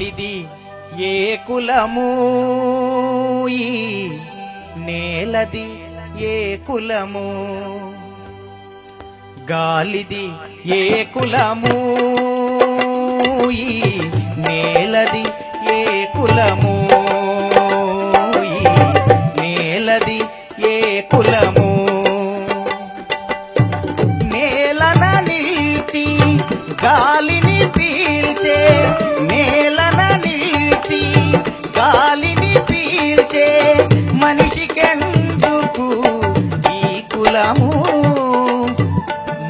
ఇది ఏ కులము? నేలది ఏ కులము? గాలిది ఏ కులము? నేలది ఏ కులము? నేలది ఏ కులము? నేలన నిలిచి గాలిని పీల్చే నేలన నిలిచి గాలిని పీల్చే మనిషికెందుకు ఈ కులము?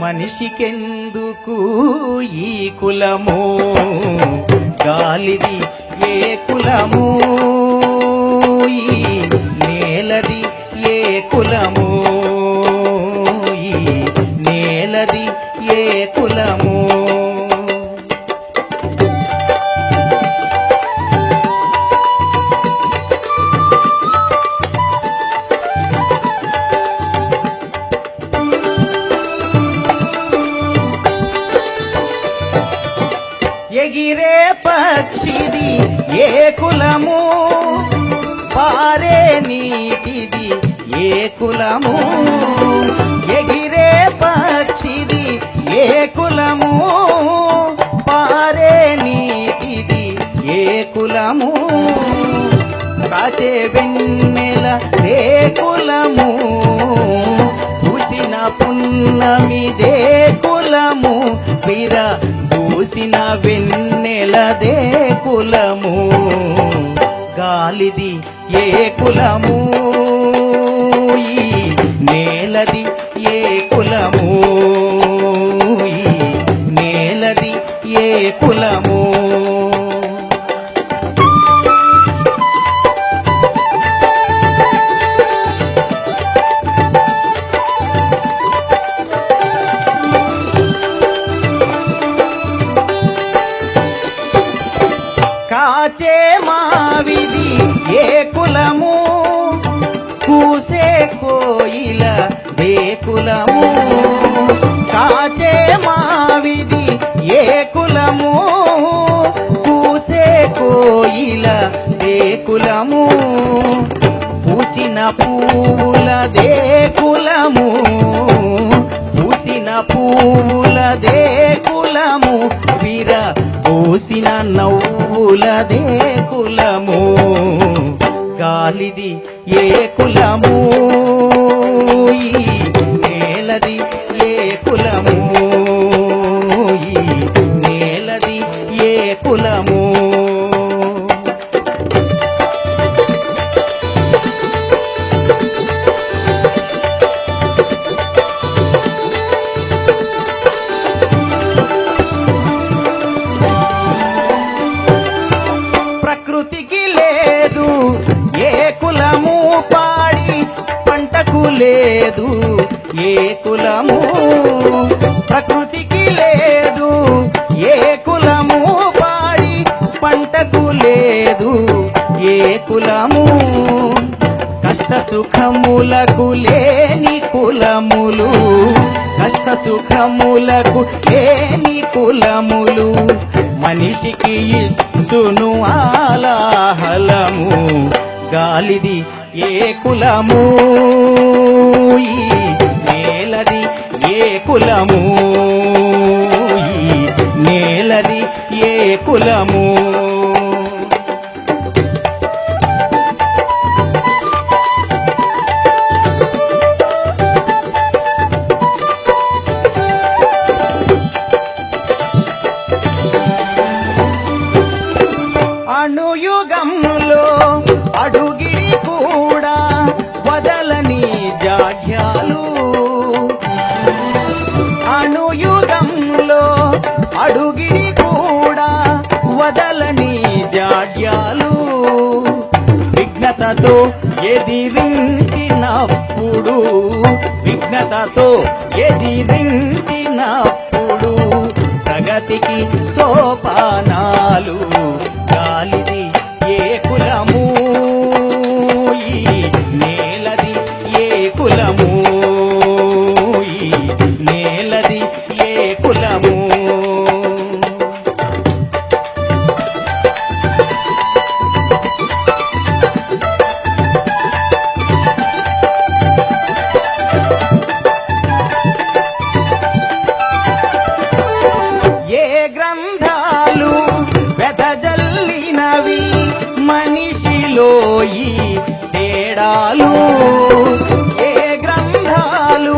మనిషికెందుకు ఈ కులము? గాలిది ఏ కులము? ఎగిరే పక్షిది ఏ కులము? పారే నీటిది ఏ కులము? ఎగిరే పక్షిది ఏ కులము? పారే నీటిది ఏ కులము? కాచే వెన్నెల ఏ కులము? పుసిన పున్నమిదే కులము? విరా పూసిన వెన్నెలదే కులము గాలిది ఏ కులము? కాచే మావిది ఏ కులము? కూసే కోయిల ఏ కులము? కాచే మావిది ఏ కులము? కూసే కోయిల ఏ కులము? పూచిన పూలదే కులము. పూసిన పూలదే కులము. వీర పూసిన నవ్వు కులదే కులము గాలిది ఏ కులము? ఈ నేలది ప్రకృతికి లేదు. ఏ కులము పాడి పంటకు లేదు. ఏ కులము ప్రకృతికి లేదు. ఏ కులము పాడి పంటకు లేదు. ఏ కులము కష్ట సుఖములకు లేని కులములు. కష్ట సుఖములకు లేని కులములు. మనిషికి ఇచ్చును ఆలాహలము గాలిది ఏ కులము? నేలది ఏ కులము? అడుగిడి కూడా వదలని జాడ్యాలు. విఘ్నతతో ఎదిరించినప్పుడు విఘ్నతతో ఎదిరించినప్పుడు ప్రగతికి సోపానాలు గాలిది ఏ కులము? ఈ నేలది ఏ కులము? ఈ నేలది తేడాలు ఏ గ్రంథాలు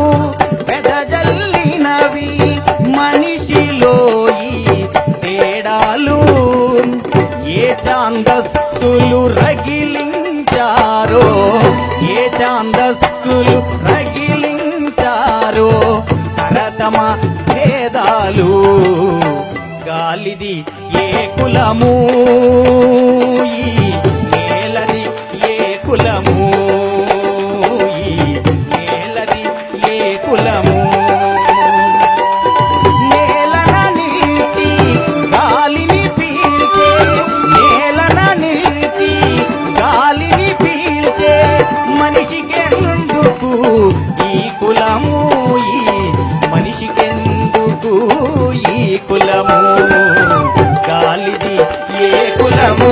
వెదజల్లినవి మనిషిలో ఈ తేడాలు. ఏ చాందస్సులు రగిలించారో ఏ చాందస్సులు రగిలించారో తరతమ భేదాలు గాలిది ఏ కులము ఈ కులము గాలిది ఏ కులము?